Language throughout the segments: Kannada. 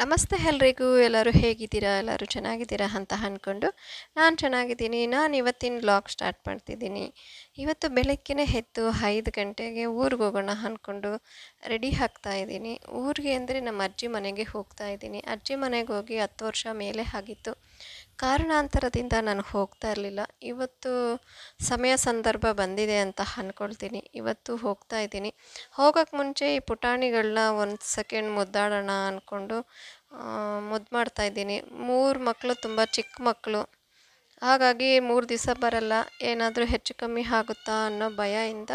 ನಮಸ್ತೆ ಎಲ್ರಿಗೂ, ಎಲ್ಲರೂ ಹೇಗಿದ್ದೀರಾ? ಎಲ್ಲರೂ ಚೆನ್ನಾಗಿದ್ದೀರಾ ಅಂತ ಅಂದ್ಕೊಂಡು ನಾನು ಚೆನ್ನಾಗಿದ್ದೀನಿ. ನಾನು ಇವತ್ತಿನ ಬ್ಲಾಗ್ ಸ್ಟಾರ್ಟ್ ಮಾಡ್ತಿದ್ದೀನಿ. ಇವತ್ತು ಬೆಳಗ್ಗೆನೇ ಎದ್ದು ಐದು ಗಂಟೆಗೆ ಊರಿಗೆ ಹೋಗೋಣ ಅಂದ್ಕೊಂಡು ರೆಡಿ ಆಗ್ತಾ ಇದ್ದೀನಿ. ಊರಿಗೆ ಅಂದರೆ ನಮ್ಮ ಅಜ್ಜಿ ಮನೆಗೆ ಹೋಗ್ತಾ ಇದ್ದೀನಿ. ಅಜ್ಜಿ ಮನೆಗೆ ಹೋಗಿ ಹತ್ತು ವರ್ಷ ಮೇಲೆ ಆಗಿತ್ತು. ಕಾರಣಾಂತರದಿಂದ ನಾನು ಹೋಗ್ತಾ ಇರಲಿಲ್ಲ. ಇವತ್ತು ಸಮಯ ಸಂದರ್ಭ ಬಂದಿದೆ ಅಂತ ಅಂದ್ಕೊಳ್ತೀನಿ ಇವತ್ತು ಹೋಗ್ತಾ ಇದ್ದೀನಿ. ಹೋಗೋಕ್ಕೆ ಮುಂಚೆ ಈ ಪುಟಾಣಿಗಳನ್ನ ಒಂದು ಸೆಕೆಂಡ್ ಮುದ್ದಾಡೋಣ ಅಂದ್ಕೊಂಡು ಮುದ್ದು ಮಾಡ್ತಾ ಇದ್ದೀನಿ. ಮೂರು ಮಕ್ಕಳು ತುಂಬ ಚಿಕ್ಕ ಮಕ್ಕಳು ಹಾಗಾಗಿ ಮೂರು ದಿವಸ ಬರಲ್ಲ. ಏನಾದರೂ ಹೆಚ್ಚು ಕಮ್ಮಿ ಆಗುತ್ತಾ ಅನ್ನೋ ಭಯದಿಂದ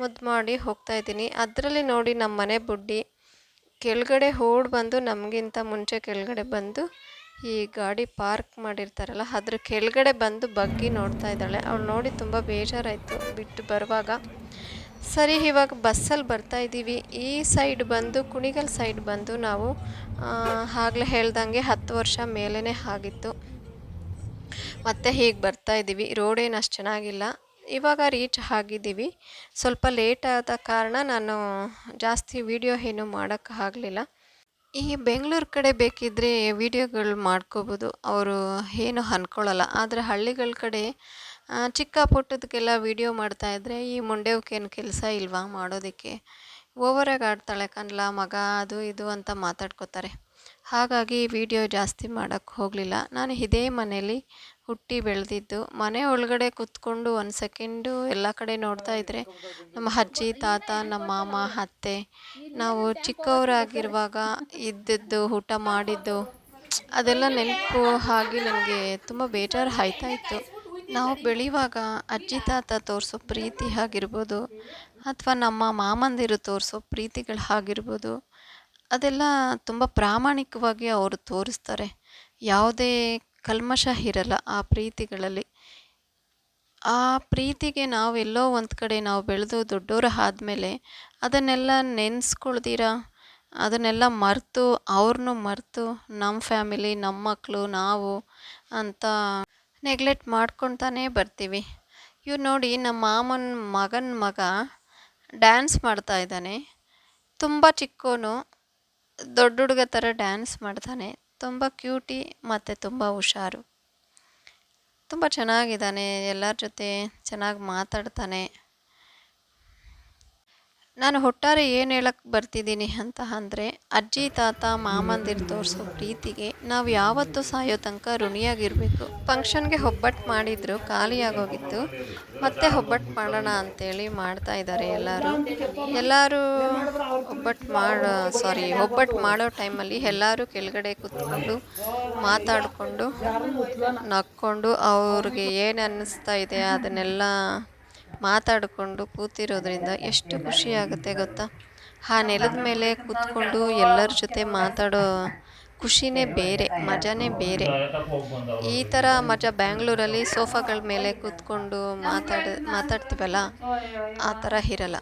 ಮುದ್ದು ಮಾಡಿ ಹೋಗ್ತಾ ಇದ್ದೀನಿ. ಅದರಲ್ಲಿ ನೋಡಿ ನಮ್ಮ ಮನೆ ಬುಡ್ಡಿ ಕೆಳಗಡೆ ಓಡ್ ಬಂದು ನಮಗಿಂತ ಮುಂಚೆ ಕೆಳಗಡೆ ಬಂದು ಈ ಗಾಡಿ ಪಾರ್ಕ್ ಮಾಡಿರ್ತಾರಲ್ಲ, ಅದ್ರ ಕೆಳಗಡೆ ಬಂದು ಬಗ್ಗಿ ನೋಡ್ತಾ ಇದ್ದಾಳೆ. ಅವಳು ನೋಡಿ ತುಂಬ ಬೇಜಾರಾಯಿತು. ಬಿಟ್ಟು ಬರುವಾಗ, ಸರಿ, ಇವಾಗ ಬಸ್ಸಲ್ಲಿ ಬರ್ತಾ ಇದ್ದೀವಿ. ಈ ಸೈಡ್ ಬಂದು, ಕುಣಿಗಲ್ ಸೈಡ್ ಬಂದು ನಾವು ಆಗಲೇ ಹೇಳ್ದಂಗೆ ಹತ್ತು ವರ್ಷ ಮೇಲೇ ಆಗಿತ್ತು. ಮತ್ತೆ ಹೀಗೆ ಬರ್ತಾ ಇದ್ದೀವಿ. ರೋಡ್ ಏನು ಅಷ್ಟು ಚೆನ್ನಾಗಿಲ್ಲ. ಇವಾಗ ರೀಚ್ ಆಗಿದ್ದೀವಿ. ಸ್ವಲ್ಪ ಲೇಟ್ ಆದ ಕಾರಣ ನಾನು ಜಾಸ್ತಿ ವಿಡಿಯೋ ಏನು ಮಾಡೋಕ್ಕೆ ಆಗಲಿಲ್ಲ. ಈ ಬೆಂಗಳೂರು ಕಡೆ ಬೇಕಿದ್ದರೆ ವೀಡಿಯೋಗಳು ಮಾಡ್ಕೋಬೋದು. ಅವರು ಏನು ಅಂದ್ಕೊಳ್ಳಲ್ಲ ಆದರೆ ಹಳ್ಳಿಗಳ ಕಡೆ ಚಿಕ್ಕ ಪುಟ್ಟದಕ್ಕೆಲ್ಲ ವೀಡಿಯೋ ಮಾಡ್ತಾಯಿದ್ರೆ ಈ ಮುಂಡೆವ್ಕೇನು ಕೆಲಸ ಇಲ್ವಾ ಮಾಡೋದಕ್ಕೆ? ಓವರಾಗಿ ಆಡ್ತಾಳೆ ಕನ್ಲ ಮಗ, ಅದು ಇದು ಅಂತ ಮಾತಾಡ್ಕೋತಾರೆ. ಹಾಗಾಗಿ ವಿಡಿಯೋ ಜಾಸ್ತಿ ಮಾಡೋಕ್ಕೆ ಹೋಗಲಿಲ್ಲ. ನಾನು ಇದೇ ಮನೇಲಿ ಹುಟ್ಟಿ ಬೆಳೆದಿದ್ದು. ಮನೆ ಒಳಗಡೆ ಕೂತ್ಕೊಂಡು ಒಂದು ಸೆಕೆಂಡು ಎಲ್ಲ ಕಡೆ ನೋಡ್ತಾ ಇದ್ದರೆ ನಮ್ಮ ಅಜ್ಜಿ, ತಾತ, ನಮ್ಮ ಮಾಮ, ಅತ್ತೆ, ನಾವು ಚಿಕ್ಕವರಾಗಿರುವಾಗ ಇದ್ದದ್ದು, ಊಟ ಮಾಡಿದ್ದು, ಅದೆಲ್ಲ ನೆನಪು ಆಗಿ ನನಗೆ ತುಂಬ ಬೇಜಾರು ಆಯ್ತಾ ಇತ್ತು. ನಾವು ಬೆಳೆಯುವಾಗ ಅಜ್ಜಿ, ತಾತ ತೋರಿಸೋ ಪ್ರೀತಿ ಆಗಿರ್ಬೋದು ಅಥವಾ ನಮ್ಮ ಮಾಮಂದಿರು ತೋರಿಸೋ ಪ್ರೀತಿಗಳು ಆಗಿರ್ಬೋದು, ಅದೆಲ್ಲ ತುಂಬ ಪ್ರಾಮಾಣಿಕವಾಗಿ ಅವರು ತೋರಿಸ್ತಾರೆ. ಯಾವುದೇ ಕಲ್ಮಶ ಇರಲ್ಲ ಆ ಪ್ರೀತಿಗಳಲ್ಲಿ. ಆ ಪ್ರೀತಿಗೆ ನಾವು ಎಲ್ಲೋ ಒಂದು ಕಡೆ ನಾವು ಬೆಳೆದು ದೊಡ್ಡವರು ಆದಮೇಲೆ ಅದನ್ನೆಲ್ಲ ನೆನೆಸ್ಕೊಳ್ದಿರ ಅದನ್ನೆಲ್ಲ ಮರೆತು ಅವ್ರನ್ನೂ ಮರೆತು ನಮ್ಮ ಫ್ಯಾಮಿಲಿ ನಮ್ಮ ಮಕ್ಕಳು ನಾವು ಅಂತ ನೆಗ್ಲೆಕ್ಟ್ ಮಾಡ್ಕೊತಾನೇ ಬರ್ತೀವಿ. ಇವ್ರು ನೋಡಿ ನಮ್ಮ ಮಾಮನ ಮಗನ ಮಗ ಡ್ಯಾನ್ಸ್ ಮಾಡ್ತಾ ಇದ್ದಾನೆ. ತುಂಬ ಚಿಕ್ಕೋನು ದೊಡ್ಡ ಹುಡುಗ ಥರ ಡ್ಯಾನ್ಸ್ ಮಾಡ್ತಾನೆ. ತುಂಬ ಕ್ಯೂಟಿ ಮತ್ತು ತುಂಬ ಹುಷಾರು. ತುಂಬ ಚೆನ್ನಾಗಿದ್ದಾನೆ ಎಲ್ಲರ ಜೊತೆ ಚೆನ್ನಾಗಿ ಮಾತಾಡ್ತಾನೆ. ನಾನು ಒಟ್ಟಾರೆ ಏನು ಹೇಳಕ್ಕೆ ಬರ್ತಿದ್ದೀನಿ ಅಂತ ಅಂದರೆ, ಅಜ್ಜಿ, ತಾತ, ಮಾಮಂದಿರು ತೋರಿಸೋ ಪ್ರೀತಿಗೆ ನಾವು ಯಾವತ್ತೂ ಸಾಯೋ ತನಕ ಋಣಿಯಾಗಿರಬೇಕು. ಫಂಕ್ಷನ್ಗೆ ಒಬ್ಬಟ್ಟು ಮಾಡಿದ್ರು ಖಾಲಿಯಾಗೋಗಿತ್ತು ಮತ್ತೆ ಒಬ್ಬಟ್ಟು ಮಾಡೋಣ ಅಂತೇಳಿ ಮಾಡ್ತಾ ಇದ್ದಾರೆ ಎಲ್ಲರೂ. ಎಲ್ಲರೂ ಒಬ್ಬಟ್ಟು ಮಾಡೋ ಸಾರಿ ಒಬ್ಬಟ್ಟು ಮಾಡೋ ಟೈಮಲ್ಲಿ ಎಲ್ಲರೂ ಕೆಳಗಡೆ ಕೂತ್ಕೊಂಡು ಮಾತಾಡಿಕೊಂಡು ನಕ್ಕೊಂಡು ಅವ್ರಿಗೆ ಏನು ಅನ್ನಿಸ್ತಾ ಇದೆ ಅದನ್ನೆಲ್ಲ ಮಾತಾಡಿಕೊಂಡು ಕೂತಿರೋದ್ರಿಂದ ಎಷ್ಟು ಖುಷಿ ಆಗುತ್ತೆ ಗೊತ್ತಾ? ಆ ನೆಲದ ಮೇಲೆ ಕೂತ್ಕೊಂಡು ಎಲ್ಲರ ಜೊತೆ ಮಾತಾಡೋ ಖುಷಿನೇ ಬೇರೆ, ಮಜಾನೇ ಬೇರೆ. ಈ ಥರ ಮಜಾ ಬ್ಯಾಂಗ್ಳೂರಲ್ಲಿ ಸೋಫಾಗಳ ಮೇಲೆ ಕೂತ್ಕೊಂಡು ಮಾತಾಡ, ಮಾತಾಡ್ತೀವಲ್ಲ? ಆ ಥರ ಇರಲ್ಲ.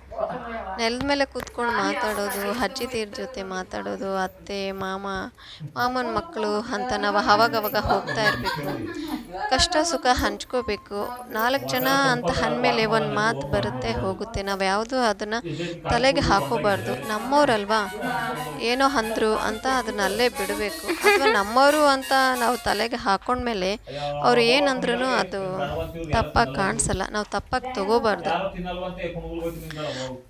ನೆಲದ ಮೇಲೆ ಕೂತ್ಕೊಂಡು ಮಾತಾಡೋದು, ಅಜ್ಜಿ ತೀರ್ ಜೊತೆ ಮಾತಾಡೋದು, ಅತ್ತೆ, ಮಾಮ, ಮಾಮನ ಮಕ್ಕಳು ಅಂತ ನಾವು ಅವಾಗವಾಗ ಹೋಗ್ತಾ ಇರಬೇಕು. ಕಷ್ಟ ಸುಖ ಹಂಚ್ಕೋಬೇಕು. ನಾಲ್ಕು ಜನ ಅಂತ ಅಂದಮೇಲೆ ಒಂದು ಮಾತು ಬರುತ್ತೆ, ಹೋಗುತ್ತೆ. ನಾವು ಯಾವುದೂ ಅದನ್ನು ತಲೆಗೆ ಹಾಕೋಬಾರ್ದು. ನಮ್ಮವ್ರಲ್ವಾ? ಏನೋ ಅಂದರು ಅಂತ ಅದನ್ನ ಅಲ್ಲೇ ಬಿಡಬೇಕು. ಅಥವಾ ನಮ್ಮವರು ಅಂತ ನಾವು ತಲೆಗೆ ಹಾಕೊಂಡ್ಮೇಲೆ ಅವ್ರು ಏನಂದ್ರೂ ಅದು ತಪ್ಪಾಗಿ ಕಾಣಿಸಲ್ಲ. ನಾವು ತಪ್ಪಾಗಿ ತಗೋಬಾರ್ದು.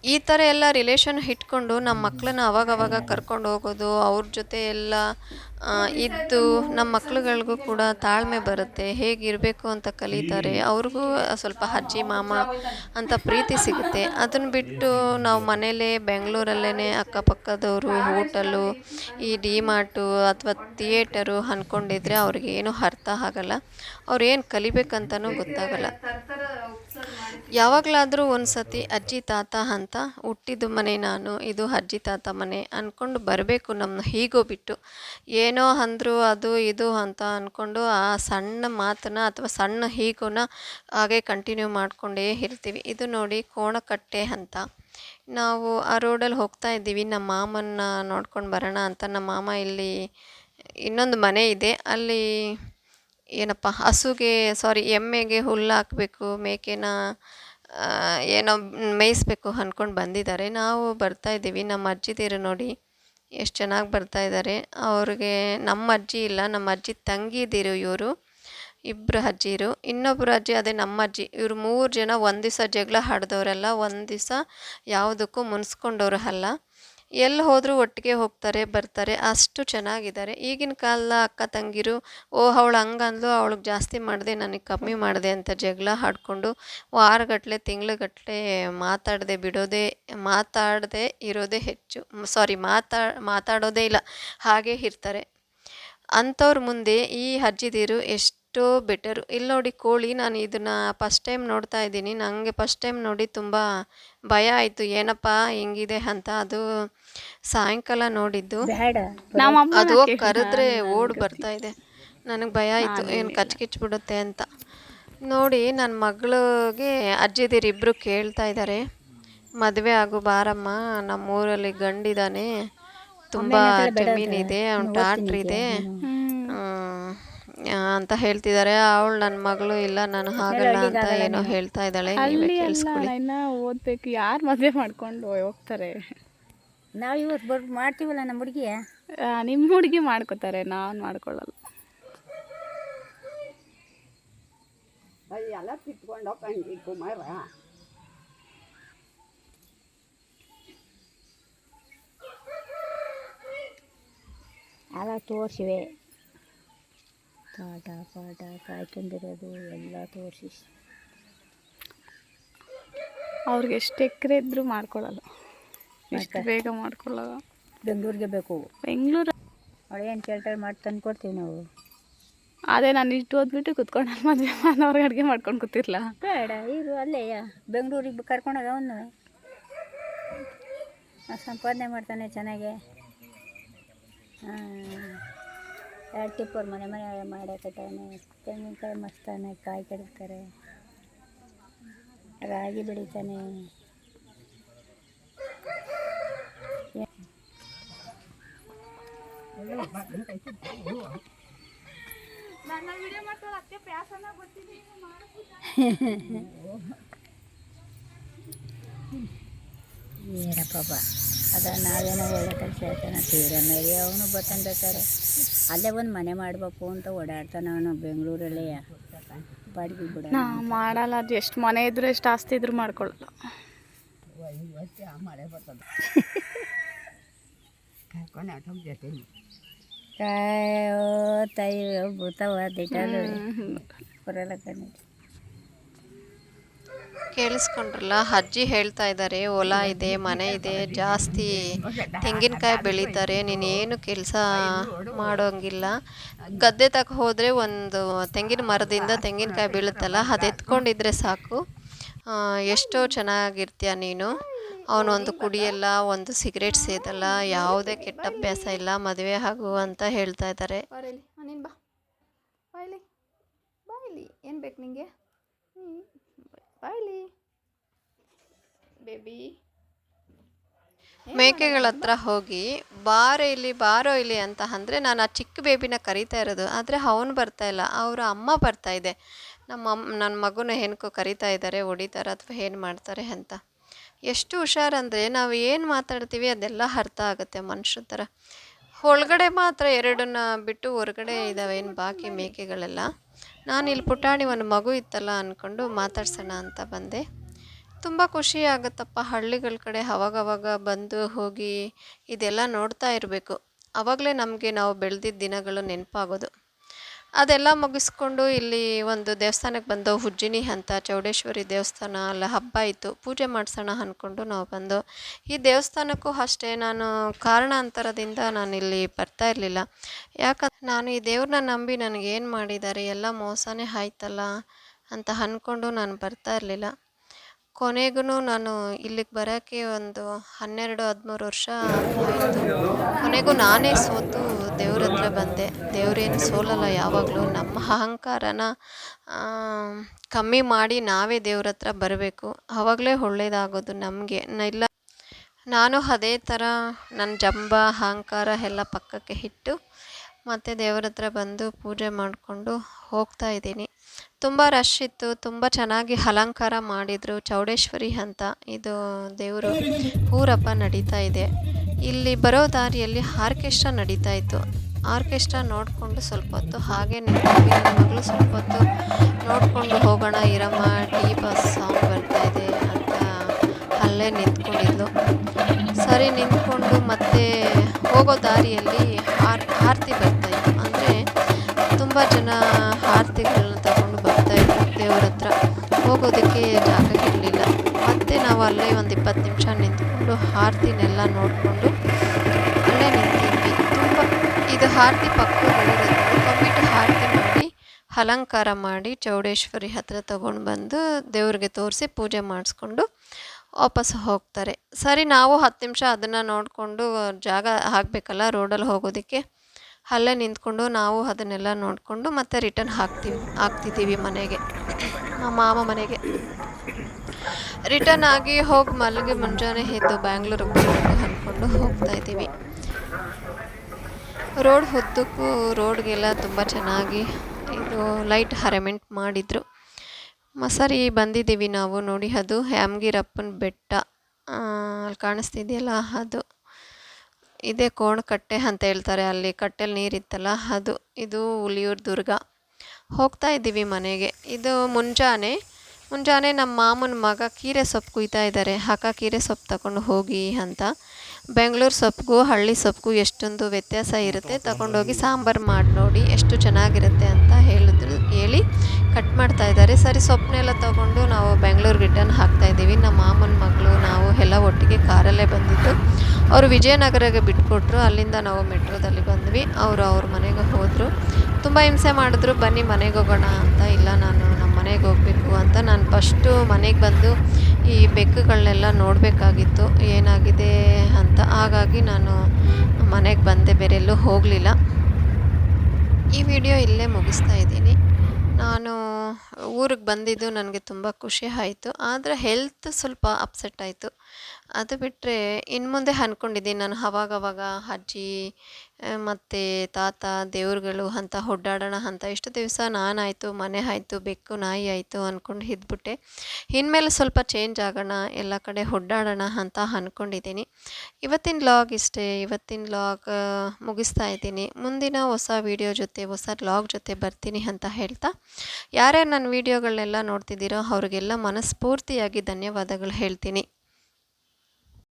ಈ ಥರ ಎಲ್ಲ ರಿಲೇಷನ್ ಇಟ್ಕೊಂಡು ನಮ್ಮ ಮಕ್ಕಳನ್ನ ಅವಾಗವಾಗ ಕರ್ಕೊಂಡು ಹೋಗೋದು, ಅವ್ರ ಜೊತೆ ಎಲ್ಲ ಇದ್ದು ನಮ್ಮ ಮಕ್ಳುಗಳಿಗೂ ಕೂಡ ತಾಳ್ಮೆ ಬರುತ್ತೆ, ಹೇಗಿರಬೇಕು ಅಂತ ಕಲಿತಾರೆ. ಅವ್ರಿಗೂ ಸ್ವಲ್ಪ ಅಜ್ಜಿ, ಮಾಮ ಅಂತ ಪ್ರೀತಿ ಸಿಗುತ್ತೆ. ಅದನ್ನು ಬಿಟ್ಟು ನಾವು ಮನೆಯಲ್ಲೇ ಬೆಂಗಳೂರಲ್ಲೇ ಅಕ್ಕಪಕ್ಕದವರು ಹೋಟಲು ಈ ಡಿ ಮಾರ್ಟು ಅಥವಾ ಥಿಯೇಟರು ಅಂದ್ಕೊಂಡಿದ್ರೆ ಅವ್ರಿಗೇನು ಅರ್ಥ ಆಗಲ್ಲ. ಅವ್ರು ಏನು ಕಲಿಬೇಕಂತಲೂ ಗೊತ್ತಾಗಲ್ಲ. ಯಾವಾಗಲಾದರೂ ಒಂದು ಸತಿ ಅಜ್ಜಿ ತಾತ ಅಂತ ಹುಟ್ಟಿದ ಮನೆ ನಾನು, ಇದು ಅಜ್ಜಿ ತಾತ ಮನೆ ಅಂದ್ಕೊಂಡು ಬರಬೇಕು ನಮ್ಮ ಹೀಗೋ ಬಿಟ್ಟು. ಏನೋ ಅಂದರು ಅದು ಇದು ಅಂತ ಅಂದ್ಕೊಂಡು ಆ ಸಣ್ಣ ಮಾತನ್ನ ಅಥವಾ ಸಣ್ಣ ಹೀಗೋನ ಹಾಗೆ ಕಂಟಿನ್ಯೂ ಮಾಡಿಕೊಂಡೇ ಇರ್ತೀವಿ. ಇದು ನೋಡಿ ಕೋಣಕಟ್ಟೆ ಅಂತ. ನಾವು ಆ ರೋಡಲ್ಲಿ ಹೋಗ್ತಾ ಇದ್ದೀವಿ. ನಮ್ಮ ಮಾಮನ್ನ ನೋಡ್ಕೊಂಡು ಬರೋಣ ಅಂತ. ನಮ್ಮ ಮಾಮ ಇಲ್ಲಿ ಇನ್ನೊಂದು ಮನೆ ಇದೆ. ಅಲ್ಲಿ ಏನಪ್ಪ, ಹಸುಗೆ ಸಾರಿ ಎಮ್ಮೆಗೆ ಹುಲ್ಲು ಹಾಕಬೇಕು, ಮೇಕೆನ ಏನೋ ಮೇಯಿಸ್ಬೇಕು ಅಂದ್ಕೊಂಡು ಬಂದಿದ್ದಾರೆ. ನಾವು ಬರ್ತಾ ಇದ್ದೀವಿ, ನಮ್ಮ ಅಜ್ಜಿದಿರು ನೋಡಿ ಎಷ್ಟು ಚೆನ್ನಾಗಿ ಬರ್ತಾ ಇದ್ದಾರೆ. ಅವ್ರಿಗೆ ನಮ್ಮ ಅಜ್ಜಿ ಇಲ್ಲ, ನಮ್ಮ ಅಜ್ಜಿ ತಂಗಿದಿರು ಇವರು ಇಬ್ಬರು ಅಜ್ಜಿರು. ಇನ್ನೊಬ್ಬರು ಅಜ್ಜಿ ಅದೇ ನಮ್ಮ ಅಜ್ಜಿ. ಇವರು ಮೂರು ಜನ ಒಂದು ದಿವಸ ಜಗಳ ಆಡ್ದವ್ರಲ್ಲ, ಒಂದು ದಿವಸ ಯಾವುದಕ್ಕೂ ಮುನ್ಸ್ಕೊಂಡವ್ರು ಅಲ್ಲ. ಎಲ್ಲಿ ಹೋದರೂ ಒಟ್ಟಿಗೆ ಹೋಗ್ತಾರೆ, ಬರ್ತಾರೆ, ಅಷ್ಟು ಚೆನ್ನಾಗಿದ್ದಾರೆ. ಈಗಿನ ಕಾಲದ ಅಕ್ಕ ತಂಗಿರು ಓ ಅವಳು ಹಂಗಂದ್ಲು, ಅವಳಿಗೆ ಜಾಸ್ತಿ ಮಾಡಿದೆ, ನನಗೆ ಕಮ್ಮಿ ಮಾಡಿದೆ ಅಂತ ಜಗಳ ಆಡ್ಕೊಂಡು ವಾರಗಟ್ಟಲೆ ತಿಂಗ್ಳುಗಟ್ಟಲೆ ಮಾತಾಡದೆ, ಬಿಡೋದೇ, ಮಾತಾಡದೆ ಇರೋದೇ ಹೆಚ್ಚು. ಸಾರಿ, ಮಾತಾ, ಮಾತಾಡೋದೇ ಇಲ್ಲ, ಹಾಗೆ ಇರ್ತಾರೆ. ಅಂಥವ್ರ ಮುಂದೆ ಈ ಅಜ್ಜಿದಿರು ಎಷ್ಟೋ ಬೆಟರು ಇಲ್ಲಿ ನೋಡಿ ಕೋಳಿ ನಾನು ಇದನ್ನು ಫಸ್ಟ್ ಟೈಮ್ ನೋಡ್ತಾ ಇದ್ದೀನಿ. ನನಗೆ ಫಸ್ಟ್ ಟೈಮ್ ನೋಡಿ ತುಂಬ ಭಯ ಆಯಿತು. ಏನಪ್ಪ ಹೆಂಗಿದೆ ಅಂತ ಅದು ಸಾಯಂಕಾಲ ನೋಡಿದ್ದು. ನಮ್ಮ ಅದು ಕರೆದ್ರೆ ಓಡ್ ಬರ್ತಾ ಇದೆ. ನನಗೆ ಭಯ ಆಯಿತು. ಏನು ಕಚ್ಕಿಚ್ಬಿಡುತ್ತೆ ಅಂತ. ನೋಡಿ ನನ್ನ ಮಗಳಿಗೆ ಅಜ್ಜಿದಿರು ಇಬ್ಬರು ಕೇಳ್ತಾ ಇದ್ದಾರೆ ಮದುವೆ ಆಗು ಬಾರಮ್ಮ. ನಮ್ಮೂರಲ್ಲಿ ಗಂಡಿದ್ದಾನೆ ತುಂಬ ಜಮೀನಿದೆ ಅವ್ನ ಟ್ರಾಕ್ಟ್ರ್ ಇದೆ. ಹ್ಮ್, ಅಂತ ಹೇಳ್ತಿದ್ದಾರೆ. ಅವಳು ನನ್ನ ಮಗಳು ಇಲ್ಲ ನಾನು ಹಾಗಲ್ಲ ಅಂತ ಏನೋ ಹೇಳ್ತಾ ಇದ್ದಾಳೆ. ನೀವೇ ಹಳ್ಳಿ ಅಲ್ಲ ಕೇಳಿಸ್ಕೊಳ್ಳಿ. ಇನ್ನ ಓದ್ಬೇಕು. ಯಾರು ಮದುವೆ ಮಾಡ್ಕೊಂಡು ಹೋಗ್ತಾರೆ? ನಾವು ಇವತ್ತು ಬರ್ ಮಾಡ್ತೀವಲ್ಲ ನಮ್ಮ ಹುಡುಗಿ ಆ, ನಿಮ್ಮ ಹುಡುಗಿ ಮಾಡ್ಕೋತಾರೆ. ನಾನು ಮಾಡ್ಕೊಳ್ಳಲ್ಲ. ಎಲ್ಲ ತೋರಿಸಿವೆ. ತೋಟ ಪಾಟ ಕಾಯ್ಕೊಂಡಿರೋದು ಎಲ್ಲ ತೋರಿಸಿ. ಅವ್ರಿಗೆ ಎಷ್ಟು ಎಕರೆ ಇದ್ರೂ ಮಾಡ್ಕೊಳ್ಳಲ್ಲ. ಎಷ್ಟು ಬೇಗ ಮಾಡ್ಕೊಳ್ಳಲ್ಲ. ಬೆಂಗಳೂರಿಗೆ ಬೇಕು ಬೆಂಗಳೂರು ಅವಳು ಏನು ಕೇಳ್ತಾರೆ ಮಾಡಿ ತಂದು ಕೊಡ್ತೀವಿ ನಾವು. ಅದೇ ನಾನು ಇಷ್ಟು ಓದ್ಬಿಟ್ಟು ಕುತ್ಕೊಂಡು ಮದುವೆ ಮಾಡೋರ್ಗೆ ಅಡುಗೆ ಮಾಡ್ಕೊಂಡು ಕೂತಿರ್ಲ? ಬೇಡ ಇರು ಅಲ್ಲೇ ಬೆಂಗಳೂರಿಗೆ ಕರ್ಕೊಂಡೋಗ ಅವನು. ಸಂಪಾದನೆ ಮಾಡ್ತಾನೆ ಚೆನ್ನಾಗೆ. ಟಿಪ್ಪರ್ ಮನೆ ಮನೆ ಮಾಡಾಕತ್ತಾನೆ ತೆಂಗಿನಕಾಯಿ ಮಸ್ತಾನೆ ಕಾಯಿ ಕಡಿತಾರೆ ರಾಗಿ ಬೆಳಿತಾನೆ ಏನಪ್ಪ ಅದ ನಾವೇನೋ ಒಳ್ಳೆ ಕೆಲಸ ಹೇಳ್ತಾನೆ ತೀರ ಮೇಲೆ ಅವನು ಬರ್ತಾನೆ ಬೇಕಾರೆ ಅಲ್ಲೇ ಒಂದು ಮನೆ ಮಾಡಬೇಕು ಅಂತ ಓಡಾಡ್ತಾನೆ ಅವನು ಬೆಂಗಳೂರಲ್ಲಿ. ಬಾಡಿಗೆ ಬಿಡ ಮಾಡಲ್ಲ ಅದು ಎಷ್ಟು ಮನೆ ಇದ್ರೂ ಎಷ್ಟು ಆಸ್ತಿ ಇದ್ರು ಮಾಡ್ಕೊಳ್ಳಲ್ಲ. ಕಾಯೋ ತಾಯಿ ಬರ್ತಾವ ದಿಟ್ಟಲು ಬರಲ್ಲ ಕಣ್ಣು ಕೇಳಿಸ್ಕೊಂಡ್ರಲ್ಲ, ಅಜ್ಜಿ ಹೇಳ್ತಾ ಇದ್ದಾರೆ, ಹೊಲ ಇದೆ, ಮನೆ ಇದೆ, ಜಾಸ್ತಿ ತೆಂಗಿನಕಾಯಿ ಬೆಳೀತಾರೆ, ನೀನು ಏನು ಕೆಲಸ ಮಾಡೋಂಗಿಲ್ಲ. ಗದ್ದೆ ತಕ ಹೋದರೆ ಒಂದು ತೆಂಗಿನ ಮರದಿಂದ ತೆಂಗಿನಕಾಯಿ ಬೀಳುತ್ತಲ್ಲ, ಅದು ಎತ್ಕೊಂಡಿದ್ರೆ ಸಾಕು. ಎಷ್ಟೋ ಚೆನ್ನಾಗಿರ್ತೀಯ ನೀನು. ಅವನೊಂದು ಕುಡಿಯಲ್ಲ, ಒಂದು ಸಿಗರೇಟ್ ಸೇದಲ್ಲ, ಯಾವುದೇ ಕೆಟ್ಟ ಅಭ್ಯಾಸ ಇಲ್ಲ, ಮದುವೆ ಆಗು ಅಂತ ಹೇಳ್ತಾ ಇದ್ದಾರೆ. ಏನು ಬೇಕು ನಿಂಗೆ? ಬಾಯ್ಲಿ ಬೇಬಿ. ಮೇಕೆಗಳ ಹತ್ರ ಹೋಗಿ ಬಾರೋ ಇಲ್ಲಿ ಬಾರೋ ಇಲ್ಲಿ ಅಂತ ಅಂದರೆ ನಾನು ಆ ಚಿಕ್ಕ ಬೇಬಿನ ಕರಿತಾ ಇರೋದು. ಆದರೆ ಅವನು ಬರ್ತಾ ಇಲ್ಲ ಅವರ ಅಮ್ಮ ಬರ್ತಾ ಇದೆ. ನಮ್ಮ ಅಮ್ಮ ನನ್ನ ಮಗುನ ಏನಕ್ಕೋ ಕರಿತಾ ಇದ್ದಾರೆ ಹೊಡಿತಾರೆ ಅಥವಾ ಏನು ಮಾಡ್ತಾರೆ ಅಂತ. ಎಷ್ಟು ಹುಷಾರಂದರೆ ನಾವು ಏನು ಮಾತಾಡ್ತೀವಿ ಅದೆಲ್ಲ ಅರ್ಥ ಆಗುತ್ತೆ ಮನುಷ್ಯ ಥರ ಒಳಗಡೆ ಮಾತ್ರ ಎರಡನ್ನ ಬಿಟ್ಟು ಹೊರಗಡೆ ಇದ್ದಾವೆ ಏನು ಬಾಕಿ ಮೇಕೆಗಳೆಲ್ಲ? ನಾನು ಇಲ್ಲಿ ಪುಟಾಣಿ ಒಂದು ಮಗು ಇತ್ತಲ್ಲ ಅಂದ್ಕೊಂಡು ಮಾತಾಡ್ಸೋಣ ಅಂತ ಬಂದೆ. ತುಂಬ ಖುಷಿ ಆಗುತ್ತಪ್ಪ ಹಳ್ಳಿಗಳ ಕಡೆ ಅವಾಗವಾಗ ಬಂದು ಹೋಗಿ ಇದೆಲ್ಲ ನೋಡ್ತಾ ಇರಬೇಕು. ಆವಾಗಲೇ ನಮಗೆ ನಾವು ಬೆಳೆದಿದ್ದ ದಿನಗಳು ನೆನಪಾಗೋದು. ಅದೆಲ್ಲ ಮುಗಿಸ್ಕೊಂಡು ಇಲ್ಲಿ ಒಂದು ದೇವಸ್ಥಾನಕ್ಕೆ ಬಂದು ಉಜ್ಜಿನಿ ಅಂತ ಚೌಡೇಶ್ವರಿ ದೇವಸ್ಥಾನ ಅಲ್ಲ, ಹಬ್ಬ ಇತ್ತು. ಪೂಜೆ ಮಾಡಿಸೋಣ ಅಂದ್ಕೊಂಡು ನಾವು ಬಂದು, ಈ ದೇವಸ್ಥಾನಕ್ಕೂ ಅಷ್ಟೇ ನಾನು ಕಾರಣಾಂತರದಿಂದ ನಾನು ಇಲ್ಲಿ ಬರ್ತಾ ಇರಲಿಲ್ಲ. ಯಾಕಂದ್ರೆ ನಾನು ಈ ದೇವ್ರನ್ನ ನಂಬಿ ನನಗೇನು ಮಾಡಿದ್ದಾರೆ, ಎಲ್ಲ ಮೋಸನೇ ಆಯ್ತಲ್ಲ ಅಂತ ಅಂದ್ಕೊಂಡು ನಾನು ಬರ್ತಾ ಇರಲಿಲ್ಲ. ಕೊನೆಗೂ ನಾನು ಇಲ್ಲಿಗೆ ಬರೋಕ್ಕೆ ಒಂದು ಹನ್ನೆರಡು, ಹದಿಮೂರು ವರ್ಷ ಆಯಿತು. ಕೊನೆಗೂ ನಾನೇ ಸೋತು ದೇವ್ರ ಹತ್ರ ಬಂದೆ. ದೇವ್ರೇನು ಸೋಲಲ್ಲ ಯಾವಾಗಲೂ. ನಮ್ಮ ಅಹಂಕಾರನ ಕಮ್ಮಿ ಮಾಡಿ ನಾವೇ ದೇವ್ರ ಹತ್ರ ಬರಬೇಕು. ಆವಾಗಲೇ ಒಳ್ಳೇದಾಗೋದು ನಮಗೆ. ಇಲ್ಲ, ನಾನು ಅದೇ ಥರ ನನ್ನ ಜಂಬ, ಅಹಂಕಾರ ಎಲ್ಲ ಪಕ್ಕಕ್ಕೆ ಇಟ್ಟು ಮತ್ತು ದೇವ್ರ ಹತ್ರ ಬಂದು ಪೂಜೆ ಮಾಡಿಕೊಂಡು ಹೋಗ್ತಾ ಇದ್ದೀನಿ. ತುಂಬ ರಶ್ ಇತ್ತು, ತುಂಬ ಚೆನ್ನಾಗಿ ಅಲಂಕಾರ ಮಾಡಿದರು ಚೌಡೇಶ್ವರಿ ಅಂತ. ಇದು ದೇವರು ಊರಪ್ಪ ನಡೀತಾ ಇದೆ. ಇಲ್ಲಿ ಬರೋ ದಾರಿಯಲ್ಲಿ ಆರ್ಕೆಸ್ಟ್ರಾ ನಡೀತಾ ಇತ್ತು. ಆರ್ಕೆಸ್ಟ್ರಾ ನೋಡಿಕೊಂಡು ಸ್ವಲ್ಪ ಹೊತ್ತು ಹಾಗೆ ನನ್ನ ಮಗಳು ಸ್ವಲ್ಪ ಹೊತ್ತು ನೋಡಿಕೊಂಡು ಹೋಗೋಣ, ಇರಮ್ಮ ಟಿ ಬಸ್ ಸಾಂಗ್ ಬರ್ತಾ ಇದೆ ಅಂತ ಅಲ್ಲೇ ನಿಂತ್ಕೊಂಡಿದ್ಲು. ಸರಿ, ನಿಂತ್ಕೊಂಡು ಮತ್ತೆ ಹೋಗೋ ದಾರಿಯಲ್ಲಿ ಆರ್, ಆರತಿ ಬರ್ತಾ ಇತ್ತು. ಅಂದರೆ ತುಂಬ ಜನ ಆರತಿಗಳನ್ನ ಹೋಗೋದಕ್ಕೆ ಜಾಗ ಇರಲಿಲ್ಲ. ಮತ್ತೆ ನಾವು ಅಲ್ಲೇ ಒಂದು ಇಪ್ಪತ್ತು ನಿಮಿಷ ನಿಂತ್ಕೊಂಡು ಹಾರ್ತಿನೆಲ್ಲ ನೋಡಿಕೊಂಡು ಅಲ್ಲೇ ನಿಂತಿದ್ವಿ. ತುಂಬ ಇದು ಆರತಿ ಪಕ್ಕದಲ್ಲಿರೋದು. ಕಂಪ್ಲೀಟ್ ಆರತಿ ಮಾಡಿ, ಅಲಂಕಾರ ಮಾಡಿ, ಚೌಡೇಶ್ವರಿ ಹತ್ರ ತೊಗೊಂಡು ಬಂದು ದೇವ್ರಿಗೆ ತೋರಿಸಿ ಪೂಜೆ ಮಾಡಿಸ್ಕೊಂಡು ವಾಪಸ್ ಹೋಗ್ತಾರೆ. ಸರಿ, ನಾವು ಹತ್ತು ನಿಮಿಷ ಅದನ್ನು ನೋಡಿಕೊಂಡು ಜಾಗ ಆಗಬೇಕಲ್ಲ ರೋಡಲ್ಲಿ ಹೋಗೋದಕ್ಕೆ? ಅಲ್ಲೇ ನಿಂತ್ಕೊಂಡು ನಾವು ಅದನ್ನೆಲ್ಲ ನೋಡಿಕೊಂಡು ಮತ್ತೆ ರಿಟರ್ನ್ ಹಾಕ್ತೀವಿ, ಹಾಕ್ತಿದ್ದೀವಿ ಮನೆಗೆ. ಮಾಮ ಮನೆಗೆ. ರಿಟರ್ನ್ ಆಗಿ ಹೋಗಿ ಮಲ್ಲಿಗೆ ಮುಂಜಾನೆ ಎದ್ದು ಬ್ಯಾಂಗ್ಳೂರಿಗೆ ಬರಬೇಕು ಅಂದ್ಕೊಂಡು ಹೋಗ್ತಾ ಇದ್ದೀವಿ. ರೋಡ್ ಹೊತ್ತಕ್ಕೂ ರೋಡ್ಗೆಲ್ಲ ತುಂಬ ಚೆನ್ನಾಗಿ ಇದು ಲೈಟ್ ಅರೇಂಜ್ಮೆಂಟ್ ಮಾಡಿದರು. ಮಸರಿ ಬಂದಿದ್ದೀವಿ ನಾವು ನೋಡಿ ಅದು ಹ್ಯಾಮ್ಗಿರಪ್ಪನ ಬೆಟ್ಟ. ಅಲ್ಲಿ ಕಾಣಿಸ್ತಿದೆಯಲ್ಲ ಅದು. ಇದೇ ಕೋಣಕಟ್ಟೆ ಅಂತ ಹೇಳ್ತಾರೆ ಅಲ್ಲಿ ಕಟ್ಟೆಲಿ ನೀರಿತ್ತಲ್ಲ ಅದು. ಇದು ಹುಲಿಯೂರು ದುರ್ಗ. ಹೋಗ್ತಾ ಇದ್ದೀವಿ ಮನೆಗೆ. ಇದು ಮುಂಜಾನೆ. ಮುಂಜಾನೆ ನಮ್ಮ ಮಾಮನ ಮಗ ಕೀರೆ ಸೊಪ್ಪು ಕುಯ್ತಾ ಇದ್ದಾರೆ. ಹಾಕ ಕೀರೆ ಸೊಪ್ಪು ತಗೊಂಡು ಹೋಗಿ ಅಂತ. ಬೆಂಗಳೂರು ಸೊಪ್ಪಿಗೂ ಹಳ್ಳಿ ಸೊಪ್ಪಿಗೂ ಎಷ್ಟೊಂದು ವ್ಯತ್ಯಾಸ ಇರುತ್ತೆ. ತಗೊಂಡೋಗಿ ಸಾಂಬಾರು ಮಾಡಿ ನೋಡಿ ಎಷ್ಟು ಚೆನ್ನಾಗಿರುತ್ತೆ ಅಂತ ಹೇಳಿದ್ರು ಹೇಳಿ ಕಟ್ ಮಾಡ್ತಾ ಇದ್ದಾರೆ. ಸರಿ ಸೊಪ್ಪನ್ನೆಲ್ಲ ತಗೊಂಡು ನಾವು ಬೆಂಗಳೂರು ರಿಟರ್ನ್ ಹಾಕ್ತಾ ಇದ್ದೀವಿ. ನಮ್ಮ ಮಾಮನ ಮಗಳು, ನಾವು ಎಲ್ಲ ಒಟ್ಟಿಗೆ ಕಾರಲ್ಲೇ ಬಂದಿದ್ದು. ಅವರು ವಿಜಯನಗರಕ್ಕೆ ಬಿಟ್ಕೊಟ್ರು ಅಲ್ಲಿಂದ ನಾವು ಮೆಟ್ರೋದಲ್ಲಿ ಬಂದ್ವಿ. ಅವರು ಅವ್ರ ಮನೆಗೆ ಹೋದರು. ತುಂಬ ಹಿಂಸೆ ಮಾಡಿದ್ರು, ಬನ್ನಿ ಮನೆಗೆ ಹೋಗೋಣ ಅಂತ. ಇಲ್ಲ, ನಾನು ನಮ್ಮ ಮನೆಗೆ ಹೋಗಬೇಕು ಅಂತ. ನಾನು ಫಸ್ಟು ಮನೆಗೆ ಬಂದು ಈ ಬೆಕ್ಕುಗಳನ್ನೆಲ್ಲ ನೋಡಬೇಕಾಗಿತ್ತು. ಏನಾಗಿದೆ ಅಂತ. ಹಾಗಾಗಿ ನಾನು ಮನೆಗೆ ಬಂದೆ ಬೇರೆ ಎಲ್ಲೂ ಹೋಗಲಿಲ್ಲ. ಈ ವಿಡಿಯೋ ಇಲ್ಲೇ ಮುಗಿಸ್ತಾ ಇದ್ದೀನಿ. ನಾನು ಊರಿಗೆ ಬಂದಿದ್ದು ನನಗೆ ತುಂಬ ಖುಷಿ ಆಯಿತು. ಆದರೆ ಹೆಲ್ತ್ ಸ್ವಲ್ಪ ಅಪ್ಸೆಟ್ ಆಯಿತು. ಅದು ಬಿಟ್ಟರೆ ಇನ್ನು ಮುಂದೆ ಅಂದ್ಕೊಂಡಿದ್ದೀನಿ ನಾನು ಅವಾಗವಾಗ ಅಜ್ಜಿ ಮತ್ತು ತಾತ, ದೇವ್ರುಗಳು ಅಂತ ಹೊಡ್ಡಾಡೋಣ ಅಂತ ಇಷ್ಟು ದಿವಸ ನಾನಾಯಿತು, ಮನೆ ಆಯಿತು, ಬೆಕ್ಕು ನಾಯಿ ಆಯಿತು ಅಂದ್ಕೊಂಡು ಇದ್ಬಿಟ್ಟೆ. ಇನ್ಮೇಲೆ ಸ್ವಲ್ಪ ಚೇಂಜ್ ಆಗೋಣ, ಎಲ್ಲ ಕಡೆ ಹೊಡ್ಡಾಡೋಣ ಅಂತ ಅಂದ್ಕೊಂಡಿದ್ದೀನಿ ಇವತ್ತಿನ ಲಾಗ್ ಇಷ್ಟೇ, ಇವತ್ತಿನ ಲಾಗ್ ಮುಗಿಸ್ತಾ ಇದ್ದೀನಿ. ಮುಂದಿನ ಹೊಸ ವೀಡಿಯೋ ಜೊತೆ, ಹೊಸ ಲಾಗ್ ಜೊತೆ ಬರ್ತೀನಿ ಅಂತ ಹೇಳ್ತಾ. ಯಾರ್ಯಾರು ನನ್ನ ವೀಡಿಯೋಗಳನ್ನೆಲ್ಲ ನೋಡ್ತಿದ್ದೀರೋ ಅವರಿಗೆಲ್ಲ ಮನಸ್ಫೂರ್ತಿಯಾಗಿ ಧನ್ಯವಾದಗಳು ಹೇಳ್ತೀನಿ.